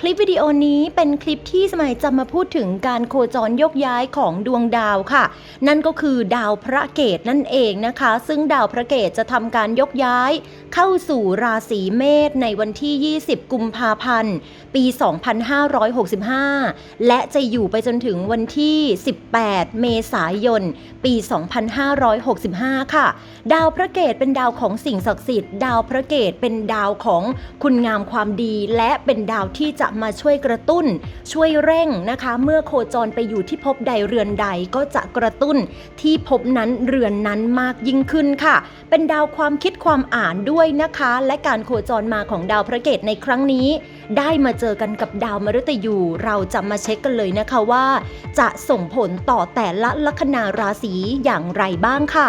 คลิปวิดีโอนี้เป็นคลิปที่สมัยจะมาพูดถึงการโคจรยกย้ายของดวงดาวค่ะ นั่นก็คือดาวพระเกตนั่นเองนะคะ ซึ่งดาวพระเกตจะทำการยกย้ายเข้าสู่ราศีเมษในวันที่ 20 กุมภาพันธ์ ปี 2565 และจะอยู่ไปจนถึงวันที่ 18 เมษายน ปี 2565 ค่ะ ดาวพระเกตเป็นดาวของสิ่งศักดิ์สิทธิ์ ดาวพระเกตเป็นดาวของคุณงามความดีและเป็นดาวที่จะะมาช่วยกระตุ้น ช่วยเร่งนะคะ เมื่อโคจรไปอยู่ที่ภพใดเรือนใดก็จะกระตุ้นที่ภพนั้นเรือนนั้นมากยิ่งขึ้นค่ะ เป็นดาวความคิดความอ่านด้วยนะคะ และการโคจรมาของดาวพระเกตในครั้งนี้ ได้มาเจอกันกับดาวมฤตยู เราจะมาเช็คกันเลยนะคะว่า จะส่งผลต่อแต่ละลัคนาราศีอย่างไรบ้างค่ะ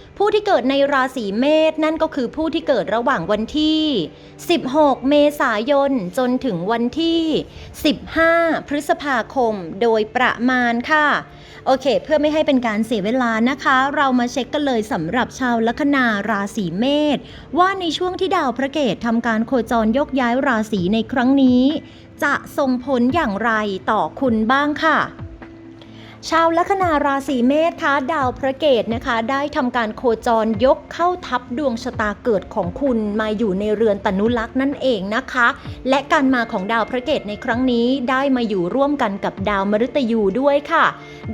ผู้ที่เกิดในราศีเมษนั่นก็คือผู้ที่เกิดระหว่างวันที่ 16 เมษายน จนถึงวันที่ 15 พฤษภาคมโดยประมาณค่ะ โอเค เพื่อไม่ให้เป็นการเสียเวลานะคะ เรามาเช็คกันเลยสำหรับชาวลัคนาราศีเมษว่าในช่วงที่ดาวพระเกตทำการโคจรยกย้ายราศีในครั้งนี้ จะส่งผลอย่างไรต่อคุณบ้างค่ะ ชาวลัคนาราศีเมษคะดาวพระเกตนะคะ ได้ทำการโคจรยกเข้าทับดวงชะตาเกิดของคุณมาอยู่ในเรือนตนุลักษ์นั่นเองนะคะ และการมาของดาวพระเกตในครั้งนี้ได้มาอยู่ร่วมกันกับดาวมฤตยูด้วยค่ะ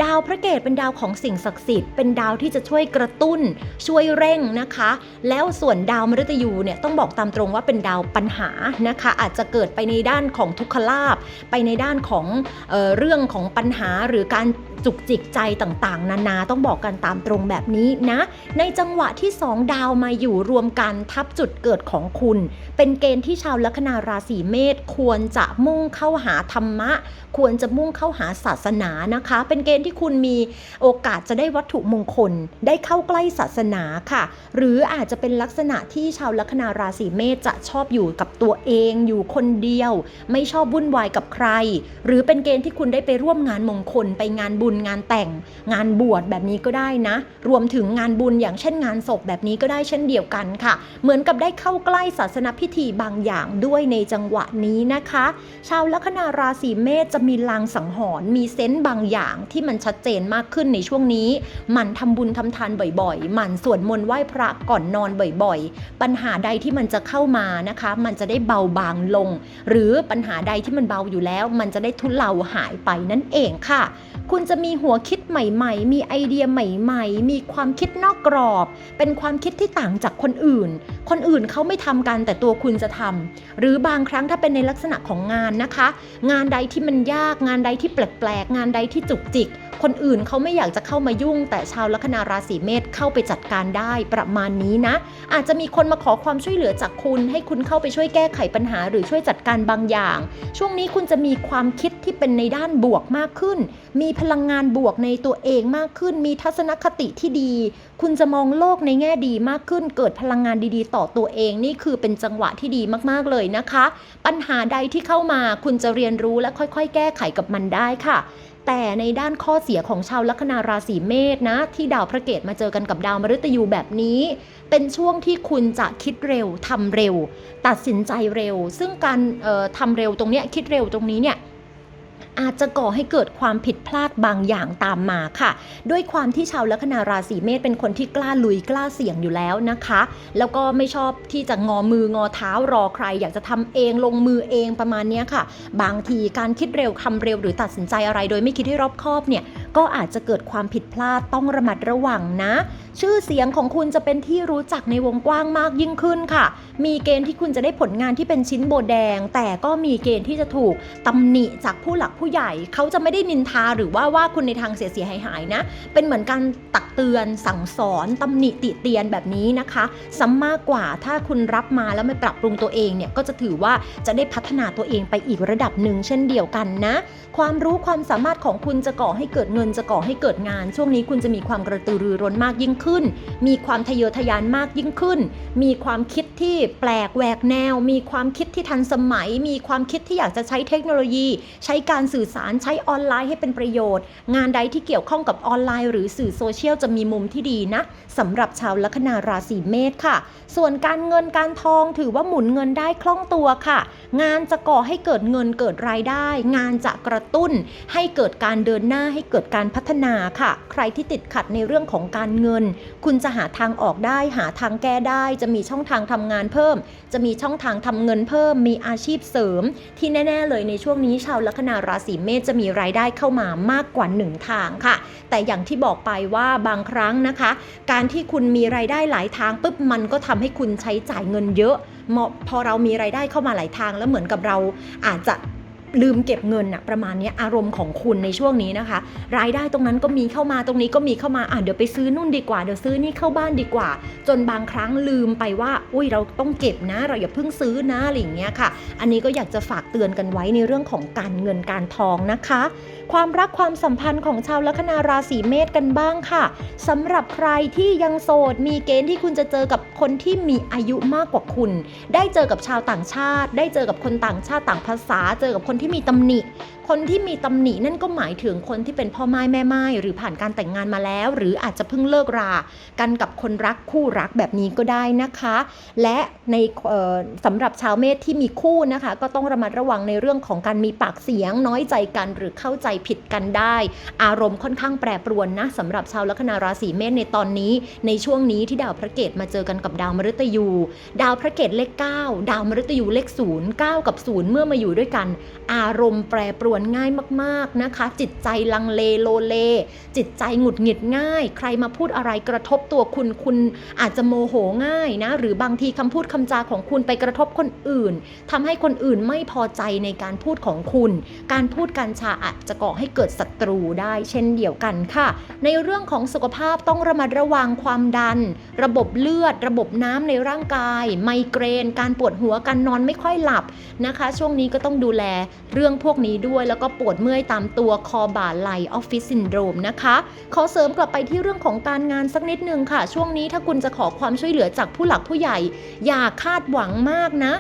ดาวพระเกตเป็นดาวของสิ่งศักดิ์สิทธิ์เป็นดาวที่จะช่วยกระตุ้น ช่วยเร่งนะคะ แล้วส่วนดาวมฤตยูเนี่ยต้องบอกตามตรงว่าเป็นดาวปัญหานะคะ อาจจะเกิดไปในด้านของทุกขลาภไปในด้านของเออเรื่องของปัญหาหรือการจุกจิกใจต่างๆ นานาต้องบอกกันตามตรงแบบนี้นะ ในจังหวะที่ 2 ดาวมาอยู่รวมกันทับจุดเกิดของคุณ เป็นเกณฑ์ที่ชาวลัคนาราศีเมษควรจะมุ่งเข้าหาธรรมะ ควรจะมุ่งเข้าหาศาสนานะคะ เป็นเกณฑ์ที่คุณมีโอกาสจะได้วัตถุมงคล ได้เข้าใกล้ศาสนาค่ะ หรืออาจจะเป็นลักษณะที่ชาวลัคนาราศีเมษจะชอบอยู่กับตัวเองอยู่คนเดียว ไม่ชอบวุ่นวายกับใคร หรือเป็นเกณฑ์ที่คุณได้ไปร่วมงานมงคลไปงานบุญงานแต่งงานบวชแบบนี้ก็ได้นะ รวมถึงงานบุญอย่างเช่นงานศพแบบนี้ก็ได้เช่นเดียวกันค่ะ เหมือนกับได้เข้าใกล้ศาสนพิธีบางอย่างด้วยในจังหวะนี้นะคะ ชาวลัคนาราศีเมษจะมีลางสังหรณ์มีเซนต์บางอย่างที่มันชัดเจนมากขึ้นในช่วงนี้มันทำบุญทำทานบ่อยๆหมันสวดมนต์ไหว้พระก่อนนอนบ่อยๆ ปัญหาใดที่มันจะเข้ามานะคะ มันจะได้เบาบางลง หรือปัญหาใดที่มันเบาอยู่แล้ว มันจะได้ทุเลาหายไปนั่นเองค่ะ คุณจะมีหัวคิดใหม่ๆ มีไอเดียใหม่ๆ มีความคิดนอกกรอบ เป็นความคิดที่ต่างจากคนอื่น คนอื่นเขาไม่ทำกันแต่ตัวคุณจะทำหรือบางครั้งถ้าเป็นในลักษณะของงานนะคะ งานใดที่มันยาก งานใดที่แปลกๆ งานใดที่จุกจิก คนอื่นเขาไม่อยากจะเข้ามายุ่ง แต่ชาวลัคนาราศีเมษเข้าไปจัดการได้ประมาณนี้นะ อาจจะมีคนมาขอความช่วยเหลือจากคุณ ให้คุณเข้าไปช่วยแก้ไขปัญหา หรือช่วยจัดการบางอย่าง ช่วงนี้คุณจะมีความคิดที่เป็นในด้านบวกมากขึ้น มีพลังงานบวกในตัวเองมากขึ้น มีทัศนคติที่ดี คุณจะมองโลกในแง่ดีมากขึ้น เกิดพลังงานดีๆ ต่อตัวเอง นี่คือเป็นจังหวะที่ดีมากๆเลยนะคะ ปัญหาใดที่เข้ามาคุณจะเรียนรู้และค่อยๆ แก้ไขกับมันได้ค่ะแต่ในด้านข้อเสียของชาวลัคนาราศีเมษนะ ที่ดาวพระเกตมาเจอกันกับดาวมฤตยูแบบนี้ เป็นช่วงที่คุณจะคิดเร็วทำเร็ว ตัดสินใจเร็ว ซึ่งการทำเร็วตรงนี้คิดเร็วตรงนี้เนี่ย อาจจะก่อให้เกิดความผิดพลาดบางอย่างตามมาค่ะ ด้วยความที่ชาวลัคนาราศีเมษเป็นคนที่กล้าลุยกล้าเสี่ยงอยู่แล้วนะคะ แล้วก็ไม่ชอบที่จะงอมืองอเท้ารอใคร อยากจะทำเองลงมือเองประมาณนี้ค่ะ บางทีการคิดเร็วทำเร็วหรือตัดสินใจอะไร โดยไม่คิดให้รอบคอบเนี่ยก็อาจจะเกิดความผิดพลาดต้องระมัดระวังนะ ชื่อเสียงของคุณจะเป็นที่รู้จักในวงกว้างมากยิ่งขึ้นค่ะ มีเกณฑ์ที่คุณจะได้ผลงานที่เป็นชิ้นโบแดง แต่ก็มีเกณฑ์ที่จะถูกตำหนิจากผู้หลักผู้ใหญ่เขาจะไม่ได้นินทาหรือว่าว่าคุณในทางเสียหายหายๆนะ เป็นเหมือนการตักเตือนสั่งสอนตำหนิติเตียนแบบนี้นะคะซ้ำมากกว่าถ้าคุณรับมาแล้วไม่ปรับปรุงตัวเองเนี่ยก็จะถือว่าจะได้พัฒนาตัวเองไปอีกระดับหนึ่งเช่นเดียวกันนะ ความรู้ความสามารถของคุณจะก่อให้เกิดเงินจะก่อให้เกิดงาน ช่วงนี้คุณจะมีความกระตือรือร้นมากยิ่งขึ้น มีความทะเยอทะยานมากยิ่งขึ้น มีความคิดที่แปลกแหวกแนว มีความคิดที่ทันสมัย มีความคิดที่อยากจะใช้เทคโนโลยี ใช้การสื่อสารใช้ออนไลน์ให้เป็นประโยชน์ งานใดที่เกี่ยวข้องกับออนไลน์ หรือสื่อโซเชียลจะมีมุมที่ดีนะสำหรับชาวลัคนาราศีเมษค่ะส่วนการเงินการทองถือว่าหมุนเงินได้คล่องตัวค่ะ งานจะก่อให้เกิดเงินเกิดรายได้ งานจะกระตุ้น ให้เกิดการเดินหน้าให้เกิดการพัฒนาค่ะ ใครที่ติดขัดในเรื่องของการเงิน คุณจะหาทางออกได้หาทางแก้ได้ จะมีช่องทางทำงานเพิ่ม จะมีช่องทางทำเงินเพิ่ม มีอาชีพเสริม ที่แน่ ๆ เลยในช่วงนี้ชาวลัคนาราศีเมษจะมีรายได้เข้ามามากกว่าหนึ่งทางค่ะ แต่อย่างที่บอกไปว่าบางครั้งนะคะ การที่คุณมีรายได้หลายทางปุ๊บมันก็ทำให้คุณใช้จ่ายเงินเยอะเหมาะพอเรามีรายได้เข้ามาหลายทาง แล้วเหมือนกับเราอาจจะ ลืมเก็บเงินอะประมาณนี้อารมณ์ของคุณในช่วงนี้นะคะ รายได้ตรงนั้นก็มีเข้ามาตรงนี้ก็มีเข้ามาอะเดี๋ยวไปซื้อนู่นดีกว่าเดี๋ยวซื้อนี่เข้าบ้านดีกว่า จนบางครั้งลืมไปว่า อุ้ยเราต้องเก็บนะ เราอย่าเพิ่งซื้อนะอะไรอย่างเงี้ยค่ะ อันนี้ก็อยากจะฝากเตือนกันไว้ในเรื่องของการเงินการทองนะคะ ความรักความสัมพันธ์ของชาวลัคนาราศีเมษกันบ้างค่ะสำหรับใครที่ยังโสดมีเกณฑ์ที่คุณจะเจอกับคนที่มีอายุมากกว่าคุณ ได้เจอกับชาวต่างชาติ ได้เจอกับคนต่างชาติต่างภาษา เจอกับคนที่มีตำหนิ คนที่มีตำหนินั่นก็หมายถึงคนที่เป็นพ่อไม้แม่ไม้หรือผ่านการแต่งงานมาแล้ว หรืออาจจะเพิ่งเลิกรา กันกับคนรักคู่รักแบบนี้ก็ได้นะคะ และในสำหรับชาวเมษที่มีคู่นะคะ ก็ต้องระมัดระวังในเรื่องของการมีปากเสียงน้อยใจกันหรือเข้าใจผิดกันได้ อารมณ์ค่อนข้างแปรปรวนนะสำหรับชาวลัคนาราศีเมษในตอนนี้ ในช่วงนี้ที่ดาวพระเกตมาเจอกันกับดาวมฤตยู ดาวพระเกตเลข 9 ดาวมฤตยูเลข 0 9 กับ 0 เมื่อมาอยู่ด้วยกันอารมณ์แปรปรวนง่ายมากๆนะคะ จิตใจลังเลโลเล จิตใจหงุดหงิดง่าย ใครมาพูดอะไรกระทบตัวคุณคุณอาจจะโมโหง่ายนะหรือบางทีคำพูดคำจาของคุณไปกระทบคนอื่นทำให้คนอื่นไม่พอใจในการพูดของคุณ การพูดการชาอาจจะก่อให้เกิดศัตรูได้เช่นเดียวกันค่ะ ในเรื่องของสุขภาพต้องระมัดระวังความดัน ระบบเลือด ระบบน้ำในร่างกาย ไมเกรน การปวดหัวการนอนไม่ค่อยหลับนะคะ ช่วงนี้ก็ต้องดูแลเรื่องพวกนี้ด้วยแล้วก็ปวดเมื่อยตามตัวคอบ่าไหลออฟฟิศซินโดรมนะคะ ขอเสริมกลับไปที่เรื่องของการงานสักนิดนึงค่ะ ช่วงนี้ถ้าคุณจะขอความช่วยเหลือจากผู้หลักผู้ใหญ่ อย่าคาดหวังมากนะ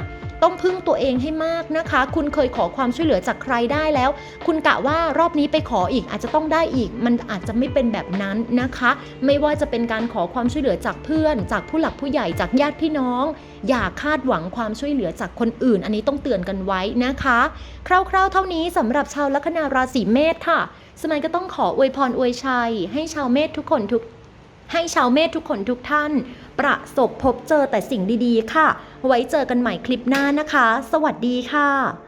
ต้องพึ่งตัวเองให้มากนะคะ คุณเคยขอความช่วยเหลือจากใครได้แล้ว คุณกะว่ารอบนี้ไปขออีกอาจจะต้องได้อีก มันอาจจะไม่เป็นแบบนั้นนะคะ ไม่ว่าจะเป็นการขอความช่วยเหลือจากเพื่อน จากผู้หลักผู้ใหญ่จากญาติพี่น้อง อย่าคาดหวังความช่วยเหลือจากคนอื่น อันนี้ต้องเตือนกันไว้นะคะ คร่าวๆ เท่านี้สำหรับชาวลัคนาราศีเมษค่ะ สมัยก็ต้องขออวยพรอวยชัย ให้ชาวเมษทุกคนทุกให้ชาวเมษทุกคนทุกท่าน ประสบพบเจอแต่สิ่งดีๆ ค่ะ ไว้เจอกันใหม่คลิปหน้านะคะ สวัสดีค่ะ